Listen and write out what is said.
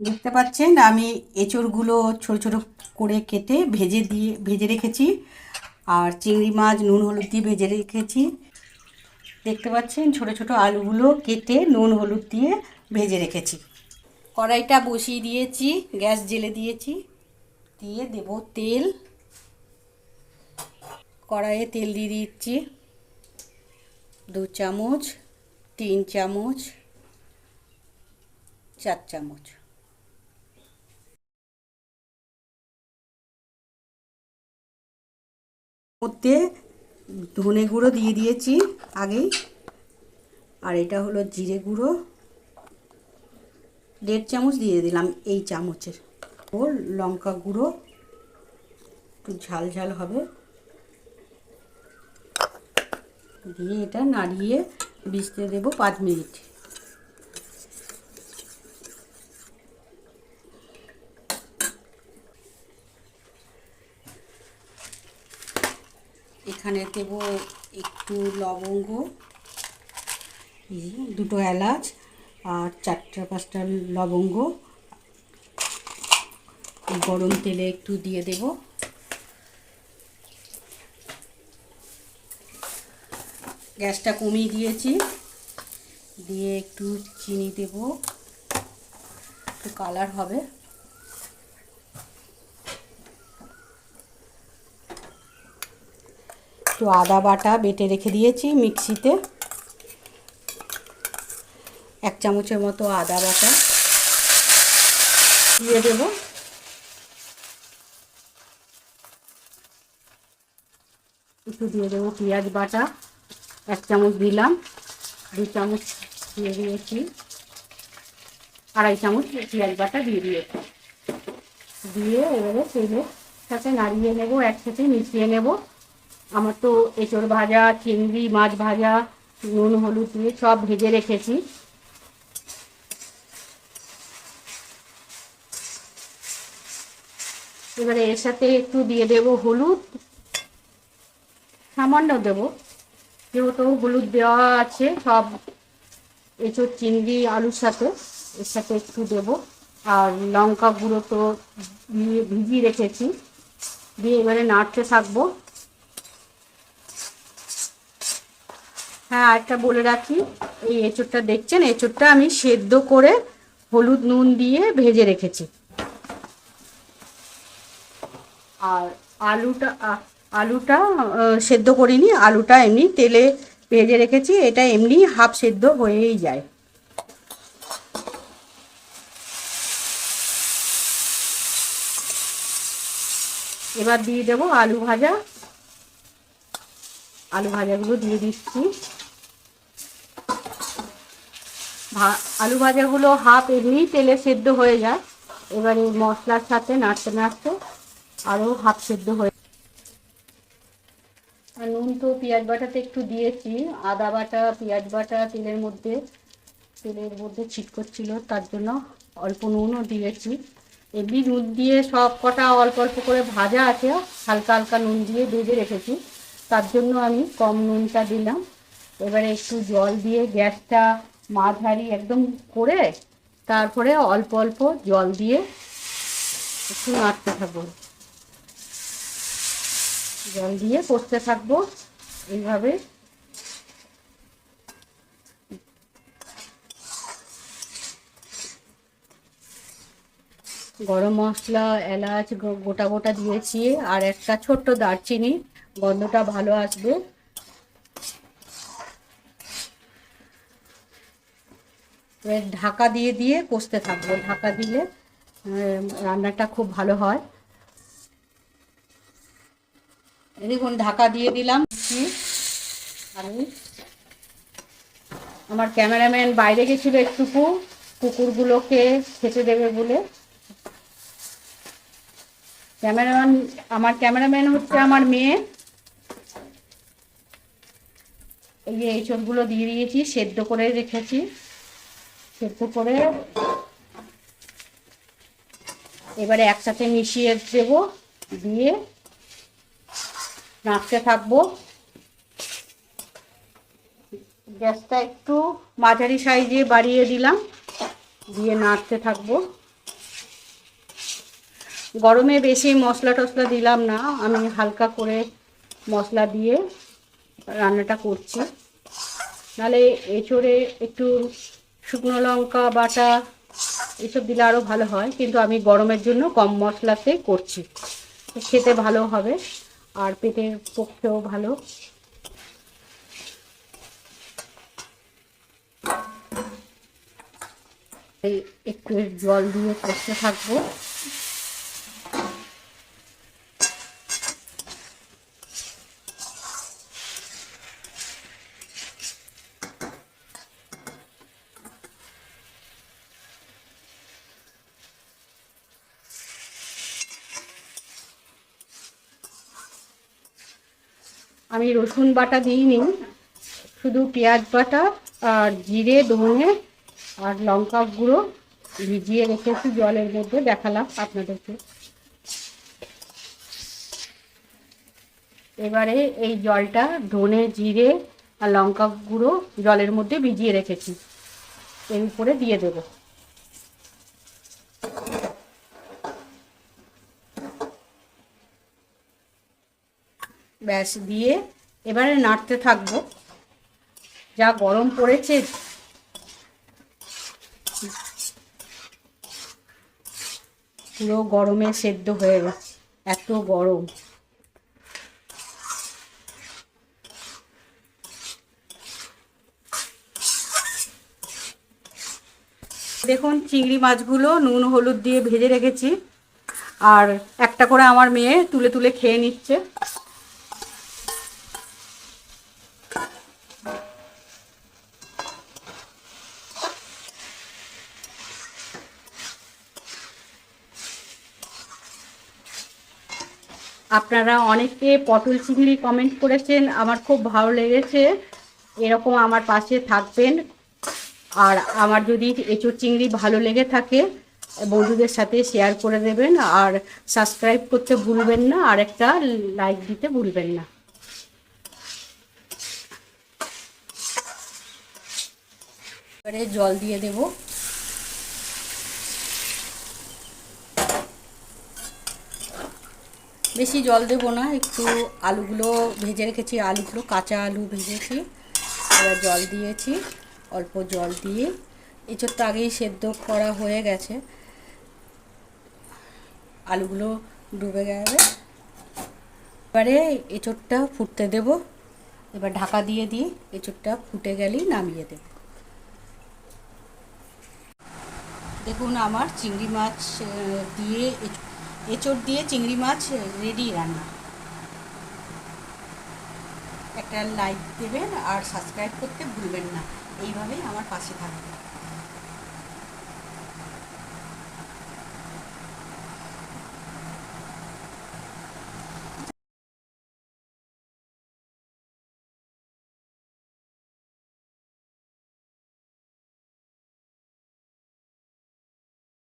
দেখতে পাচ্ছেন, আমি এঁচড়গুলো ছোট ছোট করে কেটে ভেজে দিয়ে, ভেজে রেখেছি। আর চিংড়ি মাছ, নুন, হলুদ দিয়ে ভেজে রেখেছি। দেখতে পাচ্ছেন, ছোট ছোট আলুগুলো কেটে নুন, হলুদ দিয়ে ভেজে রেখেছি। কড়াইটা বসিয়ে দিয়েছি, গ্যাস জেলে দিয়েছি। দিয়ে দেব তেল। কড়াইয়ে তেল দিয়ে দিচ্ছি। দু চামচ, তিন চামচ, চার চামচ। মধ্যে ধনে গুঁড়ো দিয়ে দিয়েছি আগেই। আর এটা হলো জিরে গুঁড়ো। দেড় চামচ দিয়ে দিলাম এই চামচের। ও লঙ্কা গুঁড়ো। একটু ঝাল ঝাল হবে। দিয়ে এটা নাড়িয়ে ভিজতে দেবো পাঁচ মিনিট। এখানে দেব একটু লবঙ্গ দুটো এলাচ আর চারটা পাঁচটা লবঙ্গ। গরম তেলে একটু দিয়ে দেব। গ্যাসটা কমিয়ে দিয়েছি। দিয়ে একটু চিনি দেব। একটু কালার হবে। একটু আদা বাটা বেটে রেখে দিয়েছি মিক্সিতে। এক চামচের মতো আদা বাটা দিয়ে দেব। একটু দিয়ে দেবো পেঁয়াজ বাটা, এক চামচ দিলাম, দু চামচ দিয়ে দিয়েছি। আড়াই চামচ পেঁয়াজ বাটা দিয়ে দিয়েছি। দিয়ে এবারে তেলের সাথে নাড়িয়ে নেব, একসাথে মিশিয়ে নেব। আমার তো এঁচড় ভাজা, চিংড়ি, মাছ ভাজা, নুন, হলুদ দিয়ে সব ভেজে রেখেছি। এবারে এর সাথে একটু দিয়ে দেব হলুদ। সামান্য দেব, যেহেতু হলুদ দেওয়া আছে, সব এঁচড়, চিংড়ি, আলুর সাথে, এর সাথে একটু দেব। আর লঙ্কা গুঁড়ো তো ভিজিয়ে রেখেছি। দিয়ে এবারে নাড়তে থাকব। হ্যাঁ আরেকটা বলে রাখি, এই এঁচড়টা দেখছেন? এঁচড়টা আমি সেদ্ধ করে হলুদ নুন দিয়ে ভেজে রেখেছি। আর আলুটা আলুটা সেদ্ধ করিনি, আলুটা এমনি তেলে ভেজে রেখেছি, এটা এমনি হাফ সেদ্ধ হয়েই যায়। এবার দিয়ে দেবো আলু ভাজা। আলু ভাজাগুলো দিয়ে দিচ্ছি। আলু ভাজাগুলো হাফ এমনি তেলে সেদ্ধ হয়ে যায়। এবার এই মশলার সাথে নাড়তে নাড়তে আরও হাফ সেদ্ধ হয়ে আর নুন তো পেঁয়াজ বাটাতে একটু দিয়েছি। আদা বাটা, পেঁয়াজ বাটা তেলের মধ্যে তেলের মধ্যে ছিটকচ্ছিল, তার জন্য অল্প নুনও দিয়েছি। এমনি নুন দিয়ে সব কটা অল্প অল্প করে ভাজা আছে, হালকা হালকা নুন দিয়ে ভেজে রেখেছি। তার জন্য আমি কম নুনটা দিলাম। এবারে একটু জল দিয়ে গ্যাসটা মাঝারি একদম করে তারপরে অল্প অল্প জল দিয়ে একটু নাড়তে থাকব। জল দিয়ে করতে থাকব। এইভাবে গরম মশলা, এলাচ গোটা গোটা দিয়েছি। আর একটা ছোট্ট দারচিনি, গন্ধটা ভালো আসবে। এবার ঢাকা দিয়ে দিয়ে কষতে থাকব। ঢাকা দিলে রান্নাটা খুব ভালো হয়। দেখুন, ঢাকা দিয়ে দিলাম আমি আমার ক্যামেরাম্যান বাইরে গেছিল একটুকু, কুকুরগুলোকে খেতে দেবে বলে। ক্যামেরাম্যান, আমার ক্যামেরাম্যান হচ্ছে আমার মেয়ে। এই যে এই চোখগুলো দিয়ে দিয়েছি, সেদ্ধ করে রেখেছি। সেদ্ধ করে এবারে একসাথে মিশিয়ে দেব, দিয়ে নাড়তে থাকব। গ্যাসটা একটু মাঝারি সাইজে বাড়িয়ে দিলাম, দিয়ে নাড়তে থাকব। গরমে বেশি মশলা টশলা দিলাম না, আমি হালকা করে মশলা দিয়ে রান্নাটা করছি। নাহলে এঁচড়ে একটু শুকনো লঙ্কা, বাটা, এসব দিলে আরও ভালো হয়। কিন্তু আমি গরমের জন্য কম মশলাতে করছি। খেতে ভালো হবে আর পেটের পক্ষেও ভালো। একটু জল দিয়ে কষতে থাকব। আমি রসুন বাটা দিইনি শুধু পেঁয়াজ বাটা আর জিরে, ধনে আর লঙ্কা গুঁড়ো ভিজিয়ে রেখেছি জলের মধ্যে দেখালাম আপনাদেরকে। এবারে এই জলটা ধনে, জিরে আর লঙ্কা গুঁড়ো জলের মধ্যে ভিজিয়ে রেখেছি। এর উপরে দিয়ে দেব। ব্যাস, দিয়ে এবারে নাড়তে থাকব। যা গরম পড়েছে। পুরো গরমে সেদ্ধ হয়ে গেছে এত গরম। দেখুন, চিংড়ি মাছগুলো নুন, হলুদ দিয়ে ভেজে রেখেছি। আর একটা করে আমার মেয়ে তুলে তুলে খেয়ে নিচ্ছে। আপনারা অনেকে পটল চিংড়ি কমেন্ট করেছেন, আমার খুব ভালো লেগেছে। এরকম আমার পাশে থাকবেন। আর আমার যদি এঁচোড় চিংড়ি ভালো লেগে থাকে, বন্ধুদের সাথে শেয়ার করে দেবেন। আর সাবস্ক্রাইব করতে ভুলবেন না, আর একটা লাইক দিতে ভুলবেন না। এবারে জল দিয়ে দেবো। বেশি জল দেবো না, একটু আলুগুলো ভেজে রেখেছি, আলুগুলো কাঁচা আলু ভেজেছি, এবার জল দিয়েছি, অল্প জল দিয়ে এঁচোড়টা আগেই সেদ্ধ করা হয়ে গেছে। আলুগুলো ডুবে গেছে। এবারে এঁচোড়টা ফুটতে দেব, এবার ঢাকা দিয়ে দিই এঁচোড়টা ফুটে গেলেই নামিয়ে দেব। দেখুন আমার চিংড়ি মাছ দিয়ে এঁচড় দিয়ে চিংড়ি মাছ রেডি রান্না। একটা লাইক দেবেন আর সাবস্ক্রাইব করতে ভুলবেন না। এইভাবেই আমার পাশে থাকবেন।